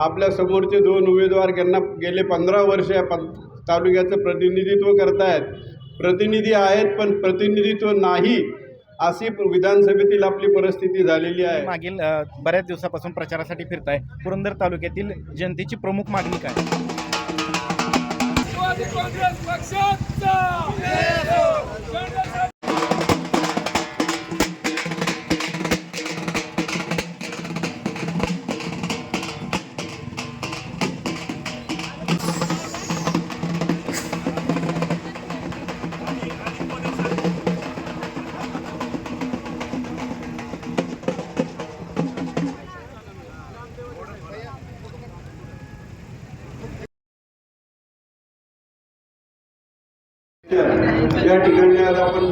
आपल्या समोरचे दोन उमेदवार यांना गेले पंधरा वर्ष या पं तालुक्याचं प्रतिनिधित्व करतायत. प्रतिनिधी आहेत पण प्रतिनिधित्व नाही अशी विधानसभेतील आपली परिस्थिती झालेली आहे. मागील बऱ्याच दिवसापासून प्रचारासाठी फिरताय. पुरंदर तालुक्यातील जनतेची प्रमुख मागणी काय? या ठिकाणी आज आपण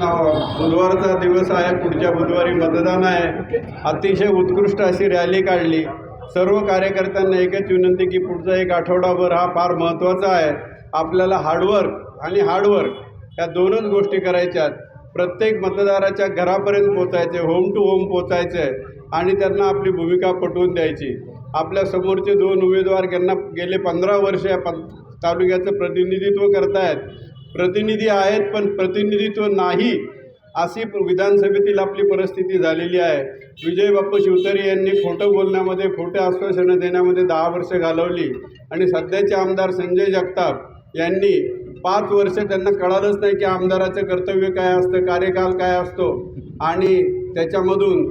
बुधवारचा दिवस आहे पुढच्या बुधवारी मतदान आहे. अतिशय उत्कृष्ट अशी रॅली काढली. सर्व कार्यकर्त्यांना एकच विनंती की पुढचा एक आठवडाभर हा फार महत्त्वाचा आहे. आपल्याला हार्डवर्क आणि हार्डवर्क या दोनच गोष्टी करायच्यात प्रत्येक मतदाराच्या घरापर्यंत पोचायचे होम टू होम पोचायचे आणि त्यांना आपली भूमिका पटवून द्यायची. आपल्या समोरचे दोन उमेदवार त्यांना गेले पंधरा वर्ष या पं तालुक्याचं प्रतिनिधित्व करतायत प्रतिनिधी आहेत पण प्रतिनिधित्व नाही अशी विधानसभेतील आपली परिस्थिती झालेली आहे. विजय बाप्पू शिवतरे यांनी खोटं बोलण्यामध्ये खोटे आश्वासनं देण्यामध्ये दहा वर्ष घालवली आणि सध्याचे आमदार संजय जगताप यांनी पाच वर्ष त्यांना कळालंच नाही की आमदाराचं कर्तव्य काय असतं कार्यकाल काय असतो आणि त्याच्यामधून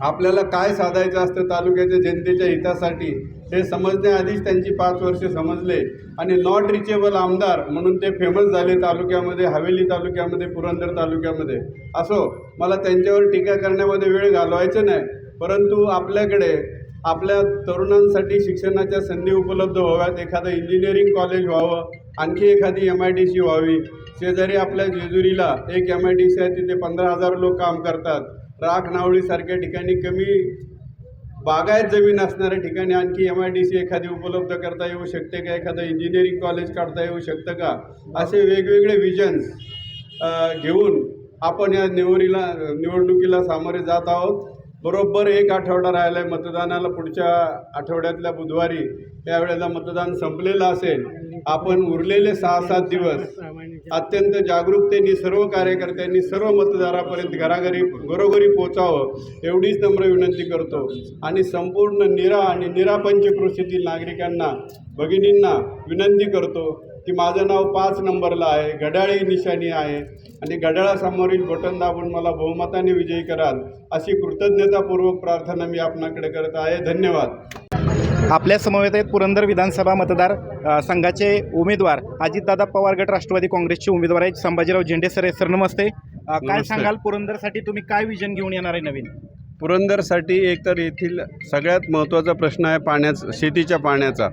आपल्याला काय साधायचं असतं तालुक्याच्या जनतेच्या हितासाठी. हे समजण्याआधीच त्यांची पाच वर्ष समजले. आणि नॉट रिचेबल आमदार म्हणून ते फेमस झाले तालुक्यामध्ये हवेली तालुक्यामध्ये पुरंदर तालुक्यामध्ये. असो मला त्यांच्यावर टीका करण्यामध्ये वेळ घालवायचं नाही. परंतु आपल्याकडे आपल्या तरुणांसाठी शिक्षणाच्या संधी उपलब्ध व्हाव्यात. एखादं इंजिनिअरिंग कॉलेज व्हावं आणखी एखादी एम आय डी सी व्हावी. शेजारी आपल्या जेजुरीला एक एम आय डी सी आहे तिथे पंधरा हजार लोक काम करतात. राख नावळीसारख्या ठिकाणी कमी बागायत जमीन असणाऱ्या ठिकाणी आणखी एम आय डी सी एखादी उपलब्ध करता येऊ शकते का? एखादं इंजिनिअरिंग कॉलेज काढता येऊ शकतं का? असे वेगवेगळे विजन्स घेऊन आपण या निवडीला निवडणुकीला सामोरे जात आहोत. बरोबर एक आठवडा राहिला आहे मतदानाला पुढच्या आठवड्यातल्या बुधवारी त्यावेळेला मतदान संपलेलं असेल. आपण उरलेले सहा सात दिवस अत्यंत जागरूकतेने सर्व कार्यकर्त्यांनी सर्व मतदारापर्यंत घराघरी घरोघरी पोचावं एवढीच नम्र विनंती करतो. आणि संपूर्ण निरा आणि निरापंचकृषीतील नागरिकांना भगिनींना विनंती करतो की माझं नाव पाच नंबरला आहे घड्याळी निशाणी आहे. आणि घड्याळासमोरील बटन दाबून मला बहुमताने विजयी कराल अशी कृतज्ञतापूर्वक प्रार्थना मी आपणाकडे करत आहे. धन्यवाद. आपल्या समवेत आहेत पुरंदर विधानसभा मतदार संघाचे उमेदवार अजितदादा पवार गट राष्ट्रवादी काँग्रेसचे उमेदवार आहेत. संभाजीराव झेंडे सर. सर नमस्ते. काय. सांगाल? पुरंदरसाठी तुम्ही काय विजन घेऊन येणार आहे नवीन? पुरंदरसाठी एकतर येथील सगळ्यात महत्त्वाचा प्रश्न आहे पाण्याचा शेतीच्या पाण्याचा.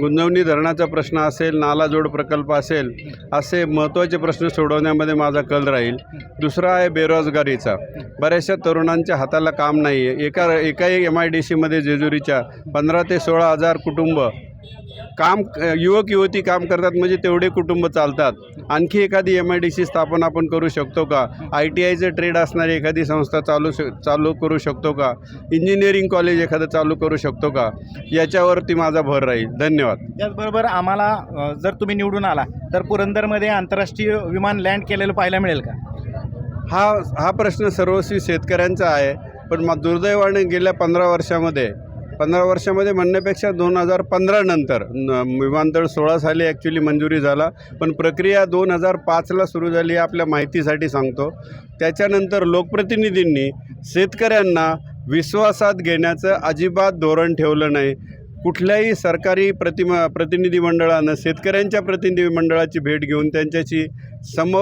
गुंजवणी धरणाचा प्रश्न असेल नालाजोड प्रकल्प असेल असे महत्त्वाचे प्रश्न सोडवण्यामध्ये माझा कल राहील. दुसरा आहे बेरोजगारीचा. बऱ्याचशा तरुणांच्या हाताला काम नाही आहे एका एकाही एम आय डी सीमध्ये जेजुरीच्या पंधरा ते सोळा हजार कुटुंब काम युवक युवती काम करतात म्हणजे तेवढे कुटुंब चालतात. आणखी एखादी एम आय डी सी स्थापना आपण करू शकतो का? आय टी आयचं ट्रेड असणारी एखादी संस्था चालू श चालू करू शकतो का? इंजिनिअरिंग कॉलेज एखादं चालू करू शकतो का? याच्यावरती माझा भर राहील. धन्यवाद. त्याचबरोबर आम्हाला जर तुम्ही निवडून आला तर पुरंदरमध्ये आंतरराष्ट्रीय विमान लँड केलेलं पाहायला मिळेल का? हा हा प्रश्न सर्वस्वी शेतकऱ्यांचा आहे पण मग दुर्दैवाने गेल्या पंधरा वर्षामध्ये पंधरा वर्षामध्ये म्हणण्यापेक्षा दोन हजार पंधरानंतर न- विमानतळ सोळा साली ॲक्च्युली मंजुरी झाला. पण प्रक्रिया दोन हजार पाचला सुरू झाली आपल्या माहितीसाठी सांगतो. त्याच्यानंतर लोकप्रतिनिधींनी शेतकऱ्यांना विश्वासात घेण्याचं अजिबात धोरण ठेवलं नाही. कुठल्याही सरकारी प्रतिमा प्रतिनिधी मंडळानं शेतकऱ्यांच्या प्रतिनिधी मंडळाची भेट घेऊन त्यांच्याशी सम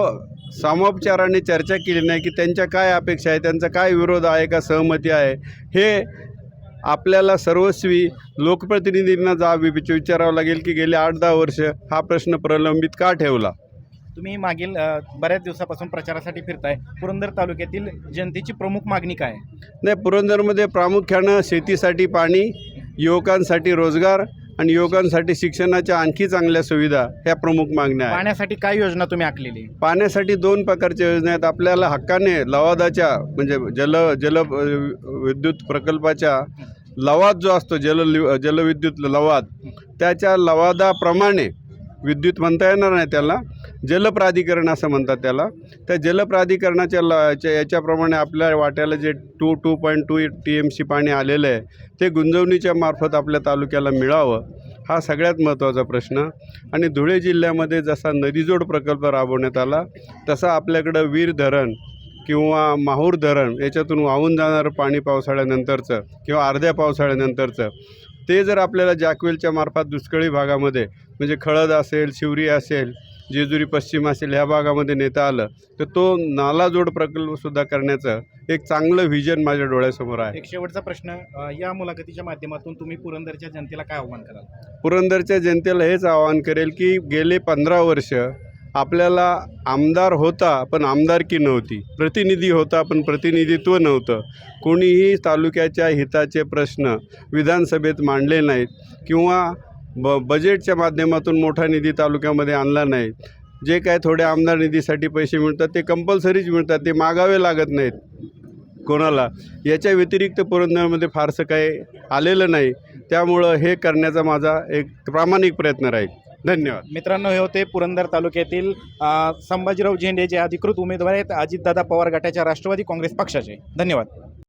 सामोपचाराने चर्चा केली नाही की त्यांच्या काय अपेक्षा आहे त्यांचा काय विरोध आहे का सहमती आहे. हे आपल्याला सर्वस्वी लोकप्रतिनिधींना जा विचारावं लागेल की गेले आठ दहा वर्ष हा प्रश्न प्रलंबित का ठेवला? तुम्ही मागील बऱ्याच दिवसापासून प्रचारासाठी फिरताय. पुरंदर तालुक्यातील जनतेची प्रमुख मागणी काय? आहे नाही पुरंदरमध्ये प्रामुख्यानं शेतीसाठी पाणी युवकांसाठी रोजगार आणि युवकांसाठी शिक्षणाच्या आणखी चांगल्या सुविधा ह्या प्रमुख मागण्या आहेत पाण्यासाठी काय योजना तुम्ही आखलेली आहे? पाण्यासाठी दोन प्रकारच्या योजना आहेत आपल्याला हक्काने लवादाच्या म्हणजे जल जल विद्युत प्रकल्पाच्या लवाद जो असतो जल जलविद्युत लवाद त्याच्या लवादाप्रमाणे विद्युत म्हणता येणार नाही त्याला. जलप्राधिकरण असं म्हणतात त्याला. त्या जलप्राधिकरणाच्या ल याच्याप्रमाणे आपल्या वाट्याला जे two two point two T M C पाणी आलेलं आहे ते गुंजवणीच्या मार्फत आपल्या तालुक्याला मिळावं हा सगळ्यात महत्त्वाचा प्रश्न. आणि धुळे जिल्ह्यामध्ये जसा नदीजोड प्रकल्प राबवण्यात आला तसा आपल्याकडं वीर धरण किंवा माहूर धरण याच्यातून वाहून जाणारं पाणी पावसाळ्यानंतरचं किंवा अर्ध्या पावसाळ्यानंतरचं ते जर आपल्याला जॅकवेलच्या मार्फत दुष्काळी भागामध्ये म्हणजे खळद असेल शिवरी असेल जेजुरी पश्चिम असेल ह्या भागामध्ये नेता आलं तर तो नालाजोड प्रकल्पसुद्धा करण्याचं एक चांगलं व्हिजन माझ्या डोळ्यासमोर आहे. एक शेवटचा प्रश्न या मुलाखतीच्या माध्यमातून तुम्ही पुरंदरच्या जनतेला काय आव्हान कराल? पुरंदरच्या जनतेला हेच आवाहन करेल की गेले पंधरा वर्ष आपल्याला आमदार होता पण आमदारकी नव्हती? प्रतिनिधी होता पण प्रतिनिधित्व नव्हतं. कोणीही तालुक्याच्या हिताचे प्रश्न विधानसभेत मांडले नाहीत किंवा ब बजेटच्या माध्यमातून मोठा निधी तालुक्यामध्ये आणला नाही जे काय थोडे आमदार निधीसाठी पैसे मिळतात ते कंपल्सरीच मिळतात ते मागावे लागत नाहीत कोणाला. याच्या व्यतिरिक्त पुरंदरमध्ये फारसं काही आलेलं नाही. त्यामुळं हे करण्याचा माझा एक प्रामाणिक प्रयत्न राहील. धन्यवाद. मित्रांनो हे होते पुरंदर तालुक्यातील अ, संभाजीराव झेंडे जे अधिकृत उमेदवार आहेत अजितदादा पवार गटाच्या राष्ट्रवादी काँग्रेस पक्षाचे. धन्यवाद.